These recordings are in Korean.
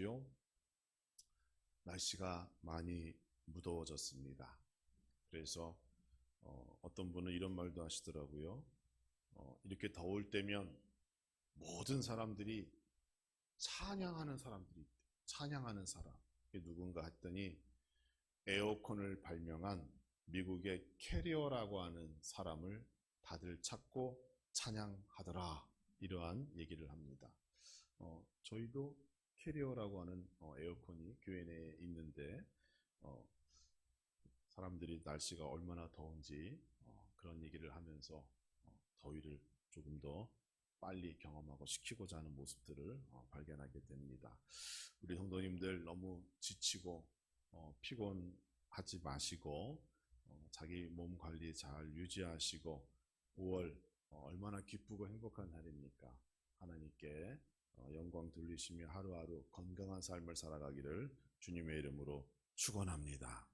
보시지요. 날씨가 많이 무더워졌습니다. 그래서 어, 어떤 분은 이런 말도 하시더라고요. 어, 이렇게 더울 때면 모든 사람들이 찬양하는 사람들이. 찬양하는 사람. 누군가 했더니 에어컨을 발명한 미국의 캐리어라고 하는 사람을 다들 찾고 찬양하더라. 이러한 얘기를 합니다. 어, 저희도 캐리어라고 하는 어, 에어컨이 교회 내에 있는데 어, 사람들이 날씨가 얼마나 더운지 어, 그런 얘기를 하면서 어, 더위를 조금 더 빨리 경험하고 시키고자 하는 모습들을 어, 발견하게 됩니다. 우리 성도님들 너무 지치고 어, 피곤하지 마시고 어, 자기 몸 관리 잘 유지하시고 5월 어, 얼마나 기쁘고 행복한 날입니까? 하나님께 어, 영광 돌리시며 하루하루 건강한 삶을 살아가기를 주님의 이름으로 축원합니다.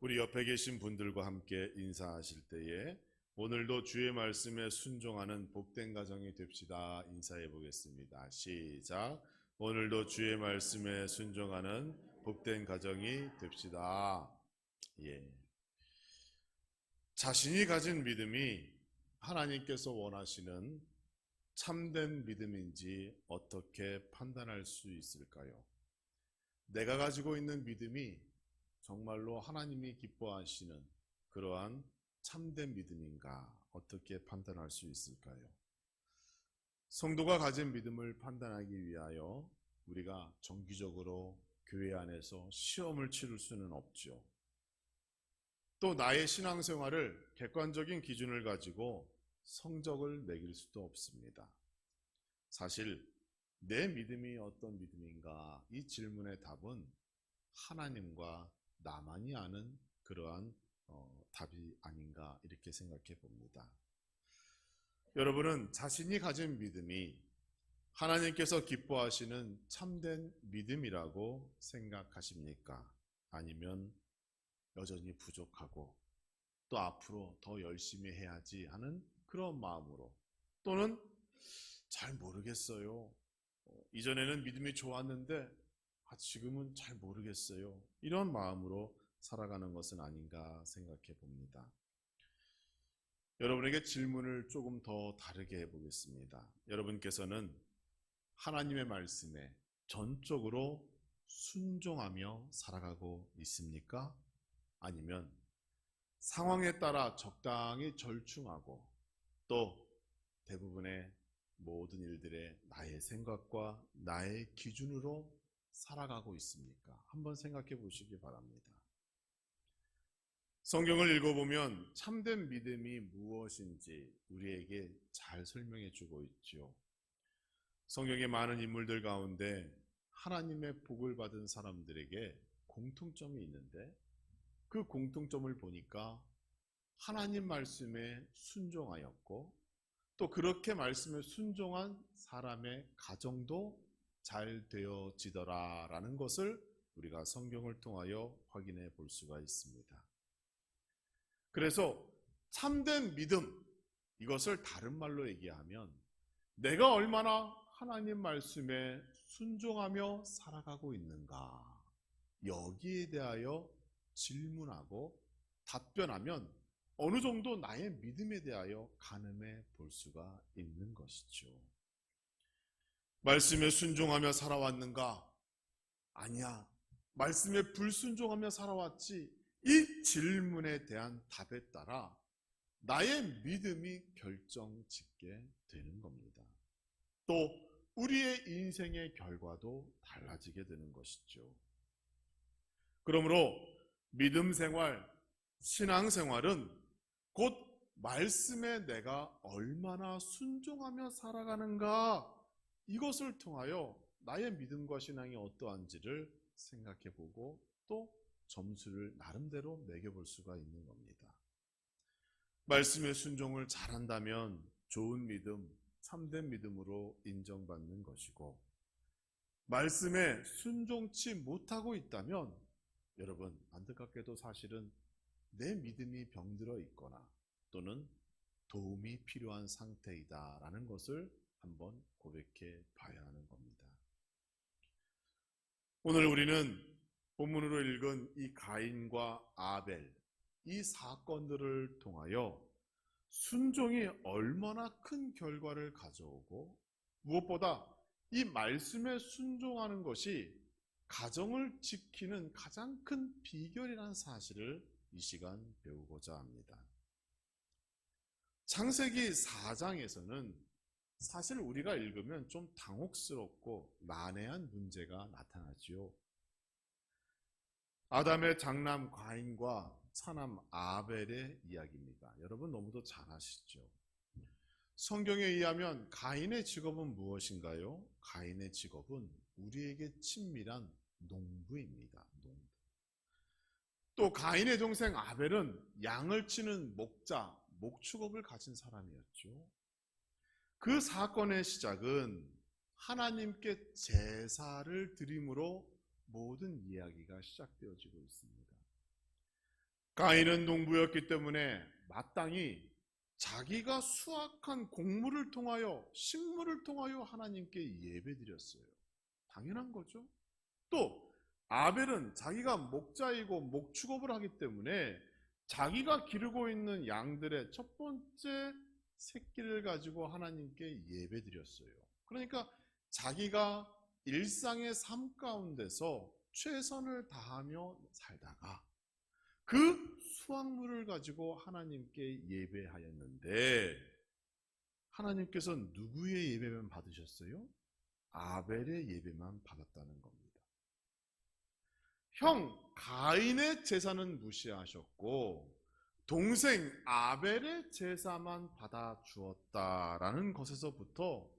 우리 옆에 계신 분들과 함께 인사하실 때에 오늘도 주의 말씀에 순종하는 복된 가정이 됩시다. 인사해 보겠습니다. 시작. 오늘도 주의 말씀에 순종하는 복된 가정이 됩시다. 예. 자신이 가진 믿음이 하나님께서 원하시는 참된 믿음인지 어떻게 판단할 수 있을까요? 내가 가지고 있는 믿음이 정말로 하나님이 기뻐하시는 그러한 참된 믿음인가 어떻게 판단할 수 있을까요? 성도가 가진 믿음을 판단하기 위하여 우리가 정기적으로 교회 안에서 시험을 치를 수는 없죠. 또 나의 신앙생활을 객관적인 기준을 가지고 성적을 매길 수도 없습니다. 사실 내 믿음이 어떤 믿음인가 이 질문의 답은 하나님과 나만이 아는 그러한 어, 답이 아닌가 이렇게 생각해 봅니다. 여러분은 자신이 가진 믿음이 하나님께서 기뻐하시는 참된 믿음이라고 생각하십니까? 아니면 여전히 부족하고 또 앞으로 더 열심히 해야지 하는 그런 마음으로 또는 잘 모르겠어요. 어, 이전에는 믿음이 좋았는데 아, 지금은 잘 모르겠어요. 이런 마음으로 살아가는 것은 아닌가 생각해 봅니다. 여러분에게 질문을 조금 더 다르게 해보겠습니다. 여러분께서는 하나님의 말씀에 전적으로 순종하며 살아가고 있습니까? 아니면 상황에 따라 적당히 절충하고 또 대부분의 모든 일들에 나의 생각과 나의 기준으로 살아가고 있습니까? 한번 생각해 보시기 바랍니다. 성경을 읽어보면 참된 믿음이 무엇인지 우리에게 잘 설명해 주고 있죠. 성경의 많은 인물들 가운데 하나님의 복을 받은 사람들에게 공통점이 있는데 그 공통점을 보니까 하나님 말씀에 순종하였고 또 그렇게 말씀에 순종한 사람의 가정도 잘 되어지더라라는 것을 우리가 성경을 통하여 확인해 볼 수가 있습니다. 그래서 참된 믿음 이것을 다른 말로 얘기하면 내가 얼마나 하나님 말씀에 순종하며 살아가고 있는가 여기에 대하여 질문하고 답변하면 어느 정도 나의 믿음에 대하여 가늠해 볼 수가 있는 것이죠. 말씀에 순종하며 살아왔는가? 아니야. 말씀에 불순종하며 살아왔지. 이 질문에 대한 답에 따라 나의 믿음이 결정 짓게 되는 겁니다. 또 우리의 인생의 결과도 달라지게 되는 것이죠. 그러므로 믿음 생활, 신앙 생활은 곧 말씀에 내가 얼마나 순종하며 살아가는가 이것을 통하여 나의 믿음과 신앙이 어떠한지를 생각해 보고 또 점수를 나름대로 매겨볼 수가 있는 겁니다. 말씀의 순종을 잘한다면 좋은 믿음, 참된 믿음으로 인정받는 것이고, 말씀에 순종치 못하고 있다면, 여러분, 안타깝게도 사실은 내 믿음이 병들어 있거나 또는 도움이 필요한 상태이다라는 것을 한번 고백해 봐야 하는 겁니다. 오늘 우리는 본문으로 읽은 이 가인과 아벨 이 사건들을 통하여 순종이 얼마나 큰 결과를 가져오고 무엇보다 이 말씀에 순종하는 것이 가정을 지키는 가장 큰 비결이라는 사실을 이 시간 배우고자 합니다. 창세기 4장에서는 사실 우리가 읽으면 좀 당혹스럽고 난해한 문제가 나타나지요. 아담의 장남 과인과 차남 아벨의 이야기입니다. 여러분 너무도 잘 아시죠? 성경에 의하면 가인의 직업은 무엇인가요? 가인의 직업은 우리에게 친밀한 농부입니다. 또 가인의 동생 아벨은 양을 치는 목자, 목축업을 가진 사람이었죠. 그 사건의 시작은 하나님께 제사를 드림으로 모든 이야기가 시작되어지고 있습니다. 가인은 농부였기 때문에 마땅히 자기가 수확한 곡물을 통하여 식물을 통하여 하나님께 예배드렸어요. 당연한 거죠. 또 아벨은 자기가 목자이고 목축업을 하기 때문에 자기가 기르고 있는 양들의 첫 번째 새끼를 가지고 하나님께 예배드렸어요. 그러니까 자기가 일상의 삶 가운데서 최선을 다하며 살다가 그 수확물을 가지고 하나님께 예배하였는데 하나님께서 누구의 예배만 받으셨어요? 아벨의 예배만 받았다는 겁니다. 형 가인의 제사는 무시하셨고 동생 아벨의 제사만 받아 주었다라는 것에서부터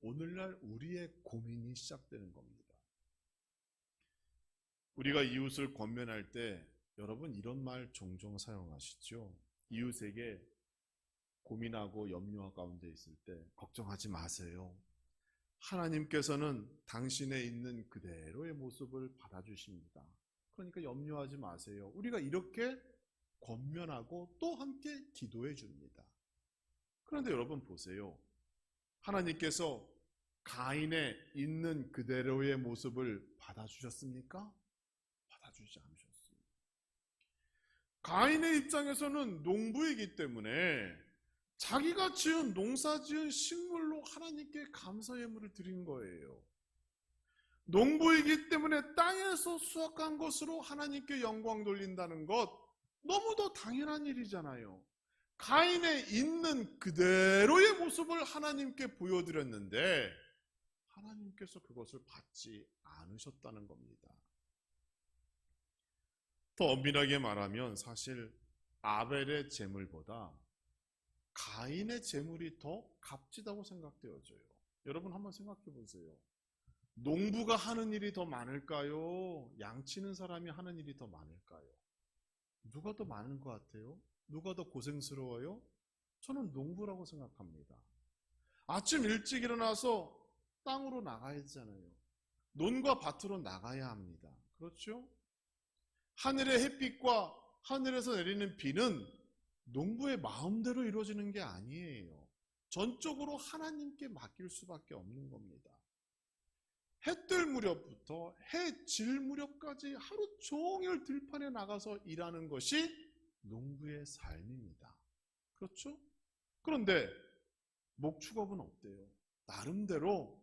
오늘날 우리의 고민이 시작되는 겁니다. 우리가 이웃을 권면할 때 여러분 이런 말 종종 사용하시죠. 이웃에게 고민하고 염려 가운데 있을 때 걱정하지 마세요. 하나님께서는 당신의 있는 그대로의 모습을 받아주십니다. 그러니까 염려하지 마세요. 우리가 이렇게 권면하고 또 함께 기도해 줍니다. 그런데 여러분 보세요. 하나님께서 가인의 있는 그대로의 모습을 받아주셨습니까? 받아주지 않으셨습니다. 가인의 입장에서는 농부이기 때문에 자기가 지은 농사 지은 식물로 하나님께 감사 예물을 드린 거예요. 농부이기 때문에 땅에서 수확한 것으로 하나님께 영광 돌린다는 것 너무도 당연한 일이잖아요. 가인의 있는 그대로의 모습을 하나님께 보여드렸는데 하나님께서 그것을 받지 않으셨다는 겁니다. 더 엄밀하게 말하면 사실 아벨의 재물보다 가인의 재물이 더 값지다고 생각되어져요. 여러분 한번 생각해 보세요. 농부가 하는 일이 더 많을까요? 양치는 사람이 하는 일이 더 많을까요? 누가 더 많은 것 같아요? 누가 더 고생스러워요? 저는 농부라고 생각합니다. 아침 일찍 일어나서 땅으로 나가야 되잖아요. 논과 밭으로 나가야 합니다. 그렇죠? 하늘의 햇빛과 하늘에서 내리는 비는 농부의 마음대로 이루어지는 게 아니에요. 전적으로 하나님께 맡길 수밖에 없는 겁니다. 해 뜰 무렵부터 해 질 무렵까지 하루 종일 들판에 나가서 일하는 것이 농부의 삶입니다. 그렇죠? 그런데 목축업은 어때요? 나름대로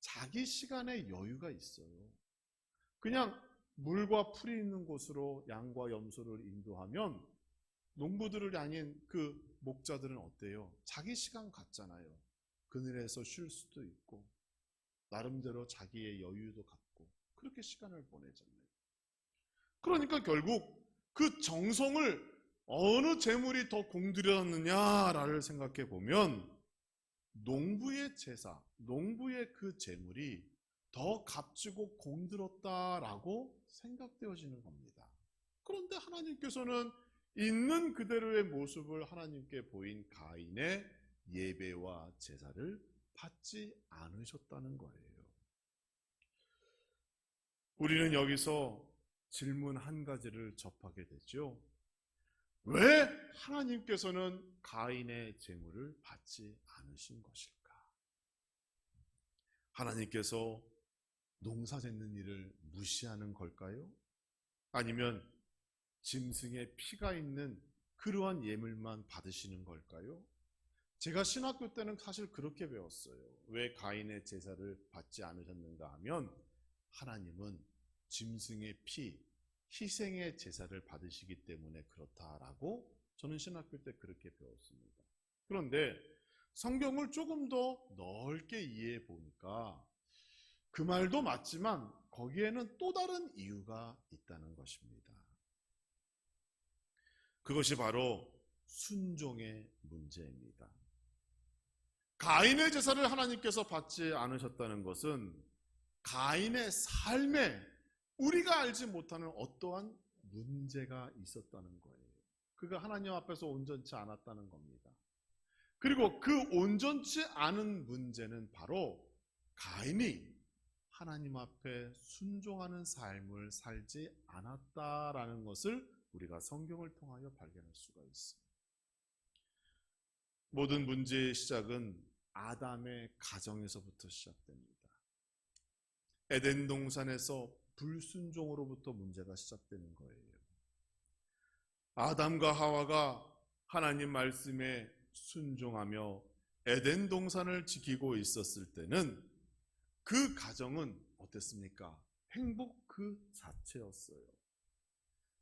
자기 시간에 여유가 있어요. 그냥 물과 풀이 있는 곳으로 양과 염소를 인도하면 농부들을 아닌 그 목자들은 어때요? 자기 시간 갖잖아요. 그늘에서 쉴 수도 있고 나름대로 자기의 여유도 갖고 그렇게 시간을 보내잖아요. 그러니까 결국 그 정성을 어느 재물이 더 공들였느냐를 생각해 보면 농부의 제사, 농부의 그 재물이 더 값지고 공들었다라고 생각되어지는 겁니다. 그런데 하나님께서는 있는 그대로의 모습을 하나님께 보인 가인의 예배와 제사를 받지 않으셨다는 거예요. 우리는 여기서 질문 한 가지를 접하게 되죠. 왜 하나님께서는 가인의 재물을 받지 않으신 것일까? 하나님께서 농사 짓는 일을 무시하는 걸까요? 아니면 짐승의 피가 있는 그러한 예물만 받으시는 걸까요? 제가 신학교 때는 사실 그렇게 배웠어요. 왜 가인의 제사를 받지 않으셨는가 하면 하나님은 짐승의 피, 희생의 제사를 받으시기 때문에 그렇다라고 저는 신학교 때 그렇게 배웠습니다. 그런데 성경을 조금 더 넓게 이해해 보니까 그 말도 맞지만 거기에는 또 다른 이유가 있다는 것입니다. 그것이 바로 순종의 문제입니다. 가인의 제사를 하나님께서 받지 않으셨다는 것은 가인의 삶에 우리가 알지 못하는 어떠한 문제가 있었다는 거예요. 그가 하나님 앞에서 온전치 않았다는 겁니다. 그리고 그 온전치 않은 문제는 바로 가인이 하나님 앞에 순종하는 삶을 살지 않았다라는 것을 우리가 성경을 통하여 발견할 수가 있습니다. 모든 문제의 시작은 아담의 가정에서부터 시작됩니다. 에덴 동산에서 불순종으로부터 문제가 시작되는 거예요. 아담과 하와가 하나님 말씀에 순종하며 에덴 동산을 지키고 있었을 때는 그 가정은 어땠습니까? 행복 그 자체였어요.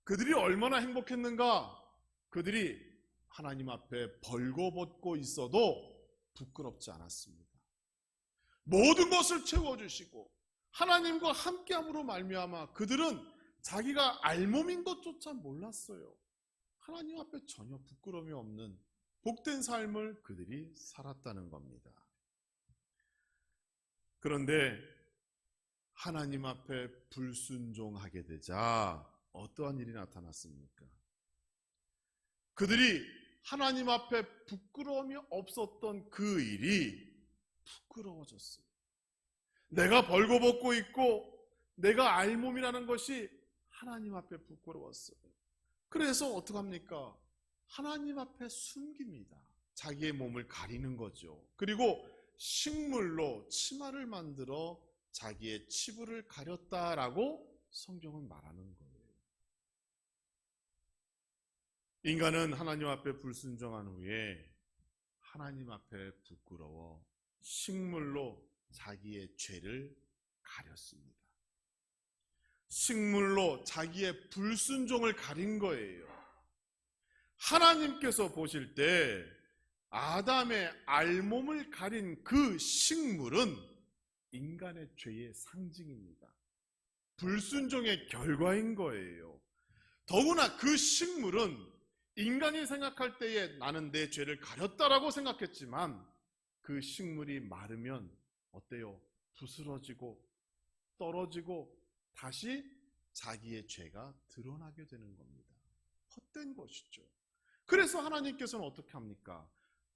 그들이 얼마나 행복했는가? 그들이 하나님 앞에 벌거벗고 있어도 부끄럽지 않았습니다. 모든 것을 채워주시고 하나님과 함께함으로 말미암아 그들은 자기가 알몸인 것조차 몰랐어요. 하나님 앞에 전혀 부끄러움이 없는 복된 삶을 그들이 살았다는 겁니다. 그런데 하나님 앞에 불순종하게 되자 어떠한 일이 나타났습니까? 그들이 하나님 앞에 부끄러움이 없었던 그 일이 부끄러워졌어요. 내가 벌거벗고 있고 내가 알몸이라는 것이 하나님 앞에 부끄러웠어요. 그래서 어떡합니까? 하나님 앞에 숨깁니다. 자기의 몸을 가리는 거죠. 그리고 식물로 치마를 만들어 자기의 치부를 가렸다라고 성경은 말하는 거예요. 인간은 하나님 앞에 불순종한 후에 하나님 앞에 부끄러워 식물로 자기의 죄를 가렸습니다. 식물로 자기의 불순종을 가린 거예요. 하나님께서 보실 때 아담의 알몸을 가린 그 식물은 인간의 죄의 상징입니다. 불순종의 결과인 거예요. 더구나 그 식물은 인간이 생각할 때에 나는 내 죄를 가렸다라고 생각했지만 그 식물이 마르면 어때요? 부스러지고 떨어지고 다시 자기의 죄가 드러나게 되는 겁니다. 헛된 것이죠. 그래서 하나님께서는 어떻게 합니까?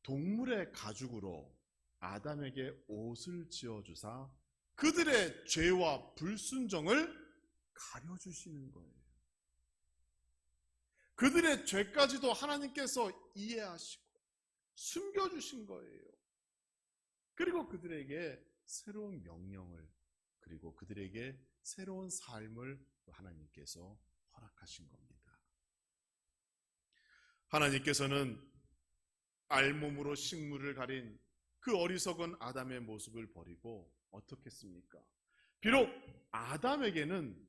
동물의 가죽으로 아담에게 옷을 지어주사 그들의 죄와 불순정을 가려주시는 거예요. 그들의 죄까지도 하나님께서 이해하시고 숨겨주신 거예요. 그리고 그들에게 새로운 명령을 그리고 그들에게 새로운 삶을 하나님께서 허락하신 겁니다. 하나님께서는 알몸으로 식물을 가린 그 어리석은 아담의 모습을 버리고 어떻게 했습니까? 비록 아담에게는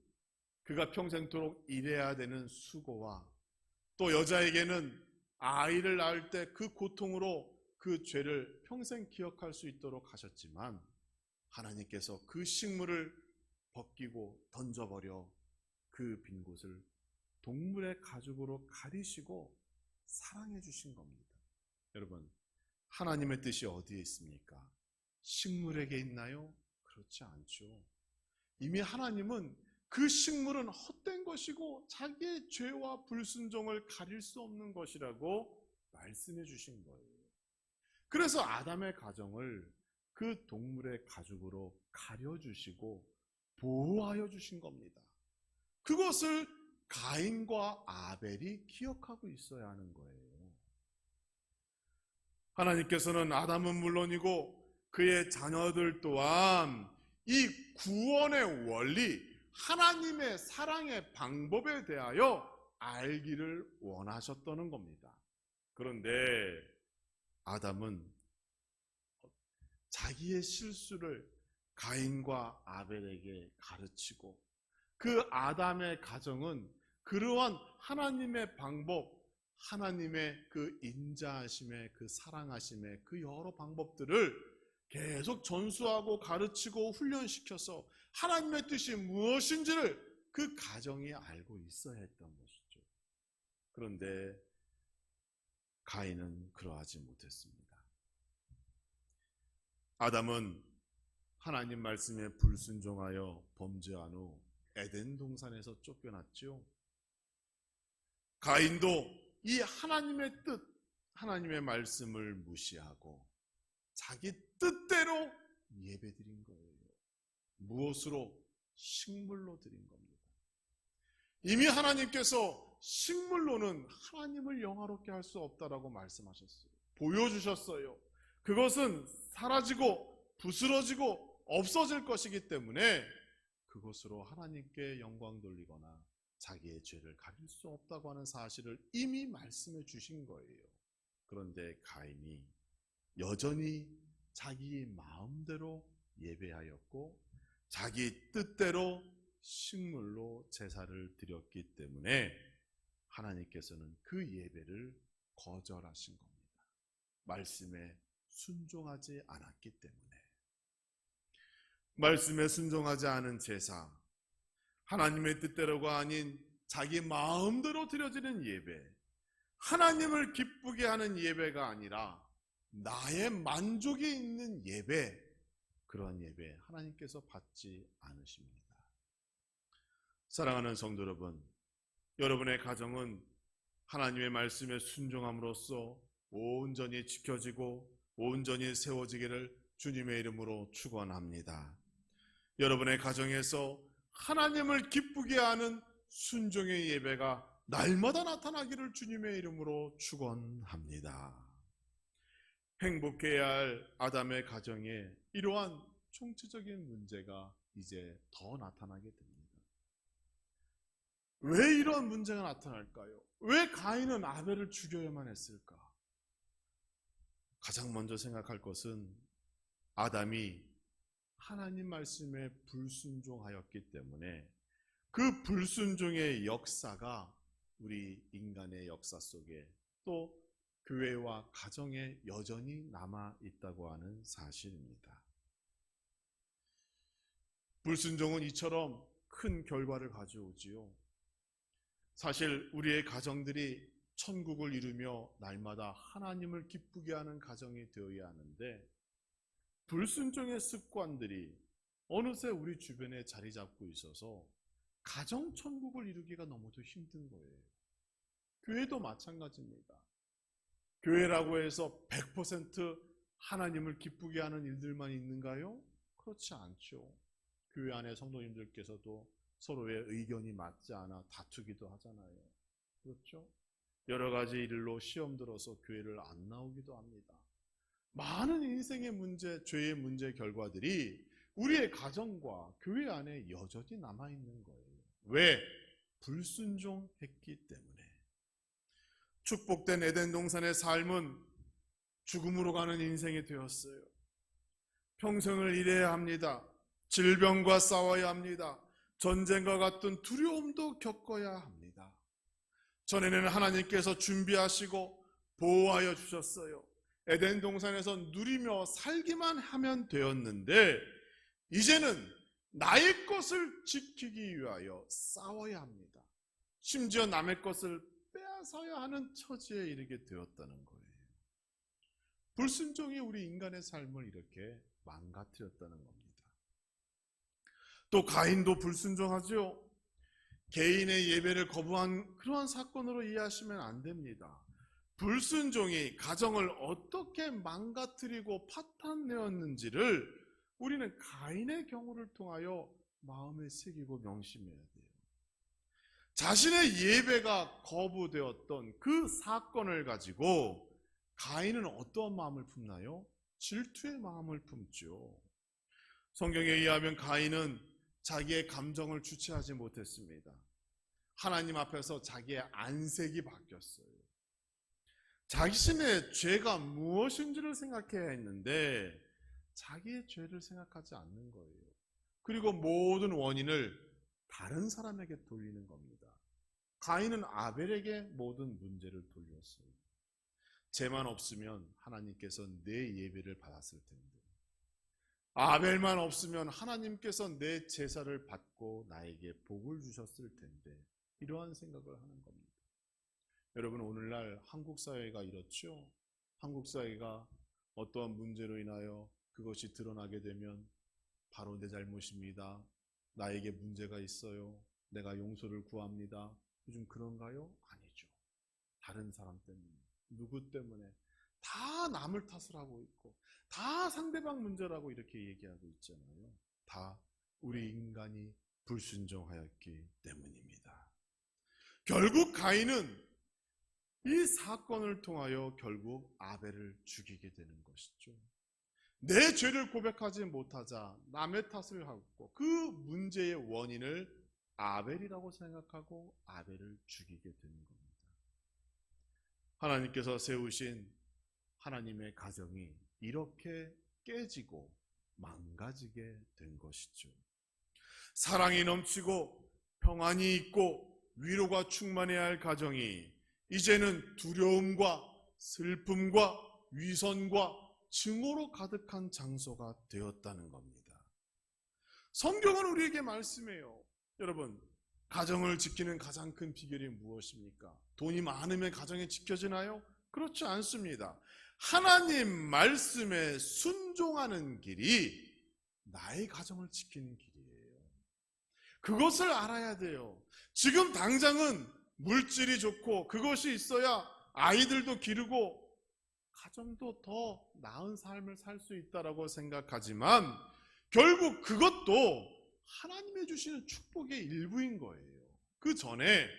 그가 평생토록 일해야 되는 수고와 또 여자에게는 아이를 낳을 때 그 고통으로 그 죄를 평생 기억할 수 있도록 하셨지만 하나님께서 그 식물을 벗기고 던져버려 그 빈 곳을 동물의 가죽으로 가리시고 사랑해 주신 겁니다. 여러분, 하나님의 뜻이 어디에 있습니까? 식물에게 있나요? 그렇지 않죠. 이미 하나님은 그 식물은 헛된 것이고 자기의 죄와 불순종을 가릴 수 없는 것이라고 말씀해 주신 거예요. 그래서 아담의 가정을 그 동물의 가죽으로 가려주시고 보호하여 주신 겁니다. 그것을 가인과 아벨이 기억하고 있어야 하는 거예요. 하나님께서는 아담은 물론이고 그의 자녀들 또한 이 구원의 원리, 하나님의 사랑의 방법에 대하여 알기를 원하셨다는 겁니다. 그런데 아담은 자기의 실수를 가인과 아벨에게 가르치고 그 아담의 가정은 그러한 하나님의 방법, 하나님의 그 인자하심의 그 사랑하심의 그 여러 방법들을 계속 전수하고 가르치고 훈련시켜서 하나님의 뜻이 무엇인지를 그 가정이 알고 있어야 했던 것이죠. 그런데 가인은 그러하지 못했습니다. 아담은 하나님 말씀에 불순종하여 범죄한 후 에덴 동산에서 쫓겨났죠. 가인도 이 하나님의 뜻, 하나님의 말씀을 무시하고 자기 뜻대로 예배 드린 거예요. 무엇으로? 식물로 드린 겁니다. 이미 하나님께서 식물로는 하나님을 영화롭게 할 수 없다라고 말씀하셨어요. 보여주셨어요. 그것은 사라지고 부스러지고 없어질 것이기 때문에 그것으로 하나님께 영광 돌리거나 자기의 죄를 가릴 수 없다고 하는 사실을 이미 말씀해 주신 거예요. 그런데 가인이 여전히 자기 마음대로 예배하였고 자기 뜻대로 식물로 제사를 드렸기 때문에 하나님께서는 그 예배를 거절하신 겁니다. 말씀에 순종하지 않았기 때문에. 말씀에 순종하지 않은 제사, 하나님의 뜻대로가 아닌 자기 마음대로 드려지는 예배, 하나님을 기쁘게 하는 예배가 아니라 나의 만족이 있는 예배, 그러한 예배 하나님께서 받지 않으십니다. 사랑하는 성도 여러분, 여러분의 가정은 하나님의 말씀에 순종함으로써 온전히 지켜지고 온전히 세워지기를 주님의 이름으로 축원합니다. 여러분의 가정에서 하나님을 기쁘게 하는 순종의 예배가 날마다 나타나기를 주님의 이름으로 축원합니다. 행복해야 할 아담의 가정에 이러한 총체적인 문제가 이제 더 나타나게 됩니다. 왜 이러한 문제가 나타날까요? 왜 가인은 아벨을 죽여야만 했을까? 가장 먼저 생각할 것은 아담이 하나님 말씀에 불순종하였기 때문에 그 불순종의 역사가 우리 인간의 역사 속에 또 교회와 가정에 여전히 남아 있다고 하는 사실입니다. 불순종은 이처럼 큰 결과를 가져오지요. 사실 우리의 가정들이 천국을 이루며 날마다 하나님을 기쁘게 하는 가정이 되어야 하는데 불순종의 습관들이 어느새 우리 주변에 자리 잡고 있어서 가정 천국을 이루기가 너무도 힘든 거예요. 교회도 마찬가지입니다. 교회라고 해서 100% 하나님을 기쁘게 하는 일들만 있는가요? 그렇지 않죠. 교회 안에 성도님들께서도 서로의 의견이 맞지 않아 다투기도 하잖아요. 그렇죠? 여러 가지 일로 시험 들어서 교회를 안 나오기도 합니다. 많은 인생의 문제, 죄의 문제 결과들이 우리의 가정과 교회 안에 여전히 남아있는 거예요. 왜? 불순종했기 때문에. 축복된 에덴 동산의 삶은 죽음으로 가는 인생이 되었어요. 평생을 일해야 합니다. 질병과 싸워야 합니다. 전쟁과 같은 두려움도 겪어야 합니다. 전에는 하나님께서 준비하시고 보호하여 주셨어요. 에덴 동산에서 누리며 살기만 하면 되었는데 이제는 나의 것을 지키기 위하여 싸워야 합니다. 심지어 남의 것을 빼앗아야 하는 처지에 이르게 되었다는 거예요. 불순종이 우리 인간의 삶을 이렇게 망가뜨렸다는 겁니다. 또 가인도 불순종하죠. 개인의 예배를 거부한 그러한 사건으로 이해하시면 안 됩니다. 불순종이 가정을 어떻게 망가뜨리고 파탄내었는지를 우리는 가인의 경우를 통하여 마음에 새기고 명심해야 돼요. 자신의 예배가 거부되었던 그 사건을 가지고 가인은 어떠한 마음을 품나요? 질투의 마음을 품죠. 성경에 의하면 가인은 자기의 감정을 주체하지 못했습니다. 하나님 앞에서 자기의 안색이 바뀌었어요. 자신의 죄가 무엇인지를 생각해야 했는데 자기의 죄를 생각하지 않는 거예요. 그리고 모든 원인을 다른 사람에게 돌리는 겁니다. 가인은 아벨에게 모든 문제를 돌렸어요. 죄만 없으면 하나님께서 내 예배를 받았을 텐데. 아벨만 없으면 하나님께서 내 제사를 받고 나에게 복을 주셨을 텐데. 이러한 생각을 하는 겁니다. 여러분, 오늘날 한국 사회가 이렇죠? 한국 사회가 어떠한 문제로 인하여 그것이 드러나게 되면 바로 내 잘못입니다. 나에게 문제가 있어요. 내가 용서를 구합니다. 요즘 그런가요? 아니죠. 다른 사람 때문에, 누구 때문에 다 남을 탓을 하고 있고, 다 상대방 문제라고 이렇게 얘기하고 있잖아요. 다 우리 인간이 불순종하였기 때문입니다. 결국 가인은 이 사건을 통하여 결국 아벨을 죽이게 되는 것이죠. 내 죄를 고백하지 못하자 남의 탓을 하고 그 문제의 원인을 아벨이라고 생각하고 아벨을 죽이게 되는 겁니다. 하나님께서 세우신 하나님의 가정이 이렇게 깨지고 망가지게 된 것이죠. 사랑이 넘치고 평안이 있고 위로가 충만해야 할 가정이 이제는 두려움과 슬픔과 위선과 증오로 가득한 장소가 되었다는 겁니다. 성경은 우리에게 말씀해요. 여러분, 가정을 지키는 가장 큰 비결이 무엇입니까? 돈이 많으면 가정이 지켜지나요? 그렇지 않습니다. 하나님 말씀에 순종하는 길이 나의 가정을 지키는 길이에요. 그것을 알아야 돼요. 지금 당장은 물질이 좋고 그것이 있어야 아이들도 기르고 가정도 더 나은 삶을 살 수 있다라고 생각하지만 결국 그것도 하나님의 주시는 축복의 일부인 거예요. 그 전에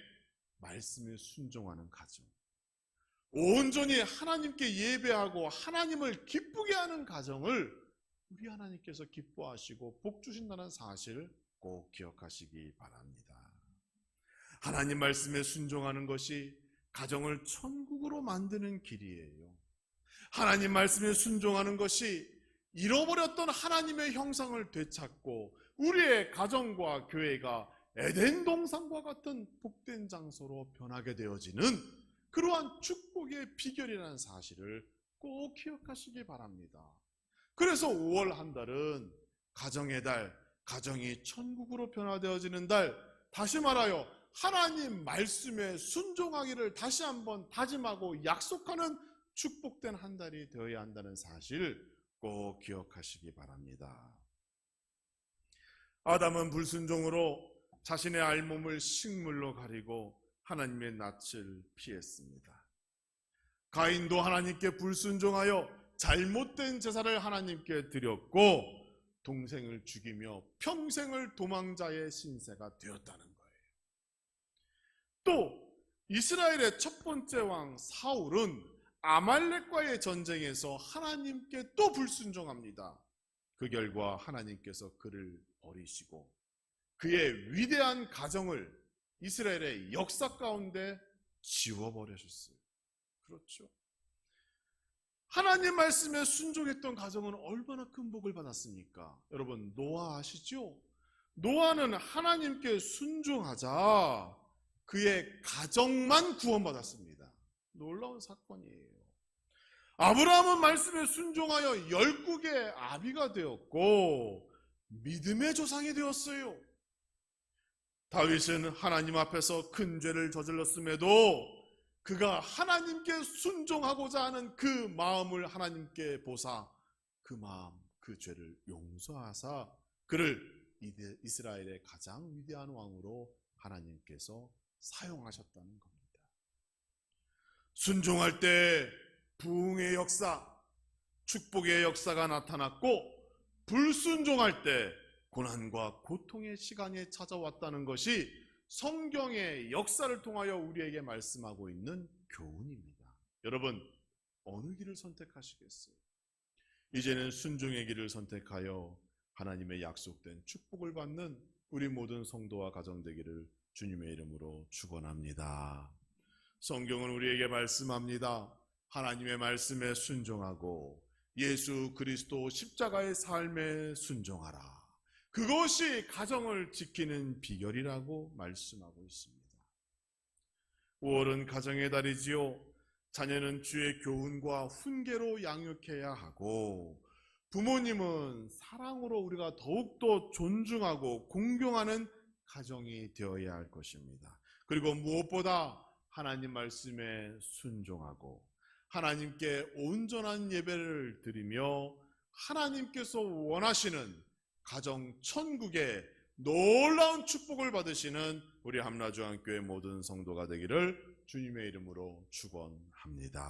말씀에 순종하는 가정. 온전히 하나님께 예배하고 하나님을 기쁘게 하는 가정을 우리 하나님께서 기뻐하시고 복 주신다는 사실을 꼭 기억하시기 바랍니다. 하나님 말씀에 순종하는 것이 가정을 천국으로 만드는 길이에요. 하나님 말씀에 순종하는 것이 잃어버렸던 하나님의 형상을 되찾고 우리의 가정과 교회가 에덴 동산과 같은 복된 장소로 변하게 되어지는 그러한 축복의 비결이라는 사실을 꼭 기억하시기 바랍니다. 그래서 5월 한 달은 가정의 달, 가정이 천국으로 변화되어지는 달, 다시 말하여 하나님 말씀에 순종하기를 다시 한번 다짐하고 약속하는 축복된 한 달이 되어야 한다는 사실 꼭 기억하시기 바랍니다. 아담은 불순종으로 자신의 알몸을 식물로 가리고 하나님의 낯을 피했습니다. 가인도 하나님께 불순종하여 잘못된 제사를 하나님께 드렸고 동생을 죽이며 평생을 도망자의 신세가 되었다는 거예요. 또 이스라엘의 첫 번째 왕 사울은 아말렉과의 전쟁에서 하나님께 또 불순종합니다. 그 결과 하나님께서 그를 버리시고 그의 위대한 가정을 이스라엘의 역사 가운데 지워버리셨어요. 그렇죠. 하나님 말씀에 순종했던 가정은 얼마나 큰 복을 받았습니까? 여러분, 노아 아시죠? 노아는 하나님께 순종하자 그의 가정만 구원받았습니다. 놀라운 사건이에요. 아브라함은 말씀에 순종하여 열국의 아비가 되었고 믿음의 조상이 되었어요. 다윗은 하나님 앞에서 큰 죄를 저질렀음에도 그가 하나님께 순종하고자 하는 그 마음을 하나님께 보사 그 마음, 그 죄를 용서하사 그를 이스라엘의 가장 위대한 왕으로 하나님께서 사용하셨다는 겁니다. 순종할 때 부흥의 역사, 축복의 역사가 나타났고 불순종할 때 고난과 고통의 시간이 찾아왔다는 것이 성경의 역사를 통하여 우리에게 말씀하고 있는 교훈입니다. 여러분, 어느 길을 선택하시겠어요? 이제는 순종의 길을 선택하여 하나님의 약속된 축복을 받는 우리 모든 성도와 가정 되기를 주님의 이름으로 축원합니다. 성경은 우리에게 말씀합니다. 하나님의 말씀에 순종하고 예수 그리스도 십자가의 삶에 순종하라. 그것이 가정을 지키는 비결이라고 말씀하고 있습니다. 5월은 가정의 달이지요. 자녀는 주의 교훈과 훈계로 양육해야 하고 부모님은 사랑으로 우리가 더욱더 존중하고 공경하는 가정이 되어야 할 것입니다. 그리고 무엇보다 하나님 말씀에 순종하고 하나님께 온전한 예배를 드리며 하나님께서 원하시는 가정 천국의 놀라운 축복을 받으시는 우리 함라주한교회 모든 성도가 되기를 주님의 이름으로 축원합니다.